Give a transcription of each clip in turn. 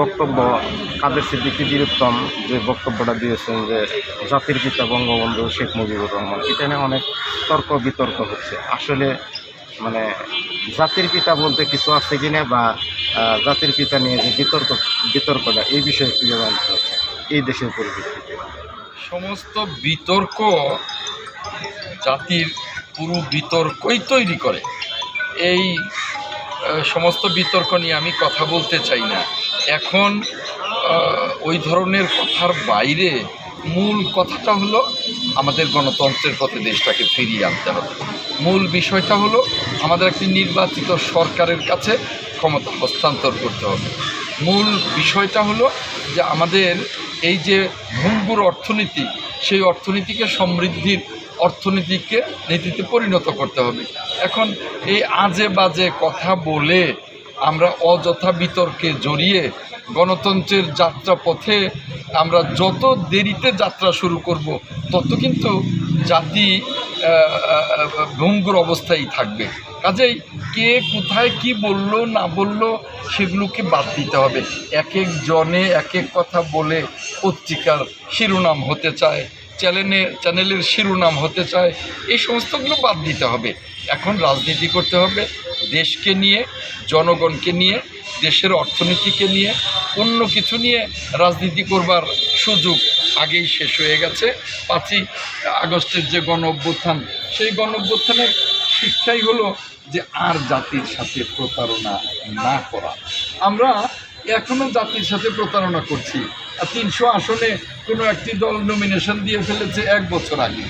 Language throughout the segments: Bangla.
বক্তব্য কাদের সিদ্দিকি বীরুত্তম যে বক্তব্যটা দিয়েছেন যে জাতির পিতা বঙ্গবন্ধু শেখ মুজিবুর রহমান, এটা নিয়ে অনেক তর্ক বিতর্ক হচ্ছে। আসলে মানে জাতির পিতা বলতে কিছু আছে কিনা বা জাতির পিতা নিয়ে যে বিতর্ক, বিতর্কটা, এই বিষয়ে কি জানতে হচ্ছে এই দেশের পরিপ্রেক্ষিতে। সমস্ত বিতর্ক জাতির পুরো বিতর্কই তৈরি করে। এই সমস্ত বিতর্ক নিয়ে আমি কথা বলতে চাই না। এখন ওই ধরনের কথার বাইরে মূল কথাটা হলো আমাদের গণতন্ত্রের পথে দেশটাকে ফিরিয়ে আনতে হবে। মূল বিষয়টা হলো আমাদের একটি নির্বাচিত সরকারের কাছে ক্ষমতা হস্তান্তর করতে হবে। মূল বিষয়টা হলো যে আমাদের এই যে ভঙ্গুর অর্থনীতি, সেই অর্থনীতিকে সমৃদ্ধির অর্থনীতিকে নীতিতে পরিণত করতে হবে। এখন এই আজে বাজে কথা বলে আমরা অযথা বিতর্কে জড়িয়ে গণতন্ত্রের যাত্রা পথে আমরা যত দেরিতে যাত্রা শুরু করব, তত কিন্তু জাতি ভঙ্গুর অবস্থায় থাকবে। কাজেই কে কোথায় কি বলল, না বলল, সেগুলোকে বাদ দিতে হবে। এক এক জনে এক এক কথা বলে পত্রিকার শিরোনাম হতে চায়। চ্যানেলে, চ্যানেলের শিরোনাম হতে চায়, এই সমস্তগুলো বাদ দিতে হবে। এখন রাজনীতি করতে হবে, দেশকে নিয়ে, জনগণকে নিয়ে, দেশের অর্থনীতিকে নিয়ে, অন্য কিছু নিয়ে রাজনীতি করবার সুযোগ আগেই শেষ হয়ে গেছে। পাঁচই আগস্টের যে গণ অভ্যুত্থান সেই গণ অভ্যুত্থানের শিক্ষাই হলো যে আর জাতির সাথে প্রতারণা না করা। আমরা এখনও জাতির সাথে প্রতারণা করছি। তিনশো আসনে কোনো একটি দল নমিনেশন দিয়ে ফেলেছে এক বছর আগে।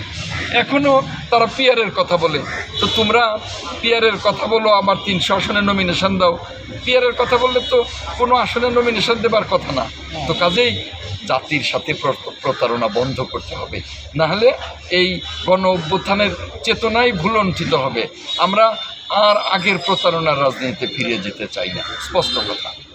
এখনও তারা পিয়ারের কথা বলে। তো তোমরা পিয়ারের কথা বলো, আমার তিনশো আসনে নমিনেশন দাও। পিয়ারের কথা বললে তো কোনো আসনে নমিনেশন দেবার কথা না। তো কাজেই জাতির সাথে প্র- প্রতারণা বন্ধ করতে হবে। না হলে এই গণ অভ্যুত্থানের চেতনাই ভুলণ্ঠিত হবে। আমরা আর আগের প্রতারণার রাজনীতিতে ফিরে যেতে চাই না। স্পষ্ট কথা।